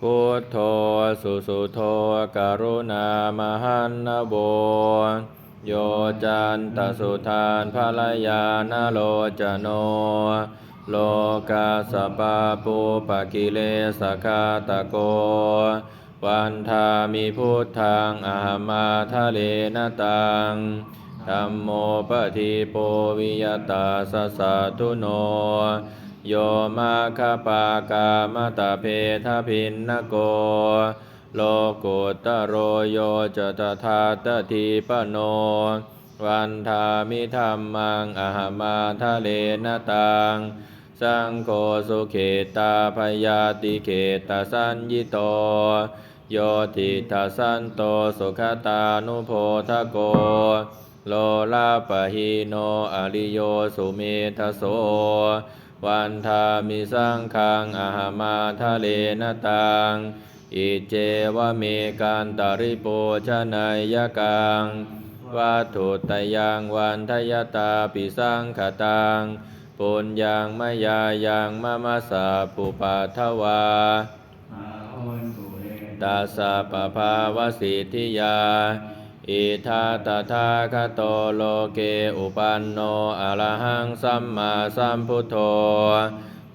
พุทโธสุสุโธกรุณามหันนโบโยจันตสุทานภรยานโลจโน โลกาสปาปูปะกิเลสกาตะโก วันทามิพุทธังอาหมาทะเลนตัง ธัมโมปะทิโปวิยตาสสะทุโน โยมาคปากามตะเพทพินนโก โลกุตโรโยจตถาตติปโน วันทามิธรรมังอหมาทะเลนตัง สังโฆสุเขตาพยาติเขตาสัญญิโตโยติทัสันโตสุขตานุโพทะโก โลลาปะหิโนอริโยสุเมทโส วันทามิสังคังอาหามาทะเลนตัง อิเจวะเมกันตาริโปชนายกังวัตถุตยังวันทยตาปิสังขตังปุญญังมยายังมะมะสาปุปัทวาอาหุนตุเรตัสสะปะภาวสิทธิยา อิทาตถาคโตโลเกอุปันโนอะระหังสัมมาสัมพุทโธ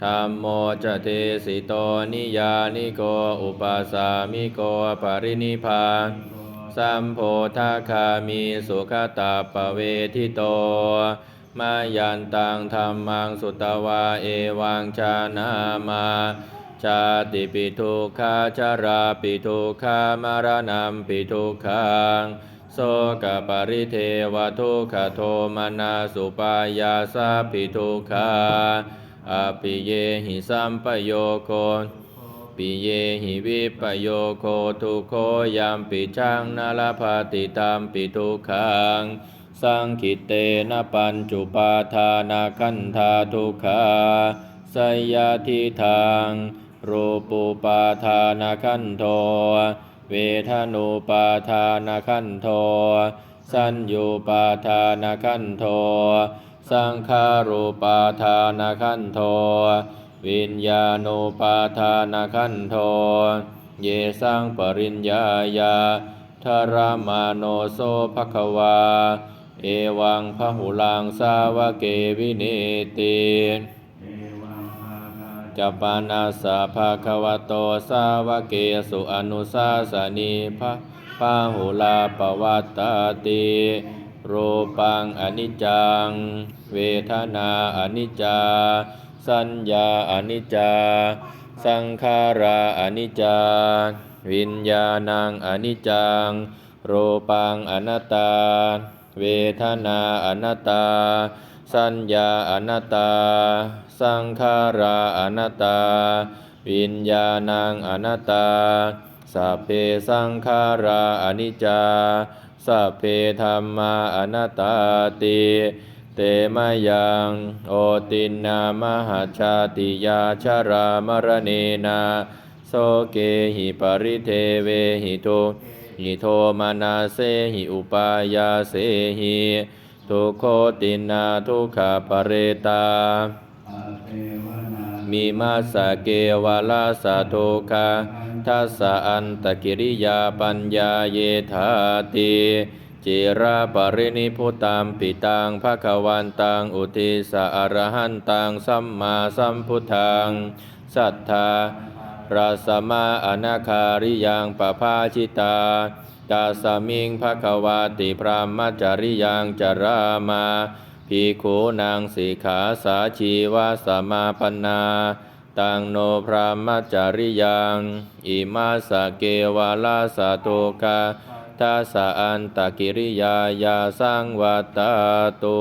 ธัมโมจเทสิโตนิยานิโกอุปัสสามิโกปรินิพานสัมโพธาคามีสุขตาปเวทิโต มายันตังธรรมังสุตวาเอวังชานามา ชาติปิทุกขาชาราปิทุกขามารณัมปิทุกขัง โสกปริเทวทุกขโทมนาสุปายาสาปิทุกขาอภิเยหิสัมปโยโคปิเยหิวิปโยโคทุโคยามปิชังนาลภาติตามปิทุขังสังคิเตนะปัญจุปาทานาคันธาทุขาสยาทิทางรูปุปาทานาคันโท เวทนุปาทานาคันโทสัญญูปาทานาคันโท สังขารูปาทานาคันโท วิญญาณุปาทานาคันโท เยสังปริญญายาทรมาโนโสภควา เอวังพหุลังสาวเกวินิติ จปานาสาภาควโตสาวเกสุอนุสาสนีพระพาหุลาปวัตตาติรูปังอนิจจัง เวทนาอนิจจา สัญญาอนิจจา สังขาราอนิจจา วิญญาณังอนิจจังรูปังอนัตตา เวทนาอนัตตา สัญญาอนัตตา สังขาราอนัตตา วิญญาณังอนัตตาสัพเพสังขาราอนิจจาสัพเพธรรมาอนัตตาติเตมายังโอตินนามหัชาติยาชารามรเนนาโสเกหิปริเทเวหิโทหิโทมานาเสหิอุปายาเสหิ ทุโคตินาทุกขปเรตา มีมาสเกวาลาสะโทคาทัสสะอันตกิริยาปัญญาเยธาติจิราปรินิพุตัมปิตังภะคะวันตังอุทิสะอรหันตังสัมมาสัมพุทธังสัทธาราสมาอนาคาริยังปภาชิตา ตาสมิงภะคะวาติพรหมจริยังจรามาภิกขุนางสิขาสาชีวาสมาปนาตังโนพรหมจริยังอิมาสเกวาลาสะโตกาทัสอันตกิริยายาสังวัตตาตุ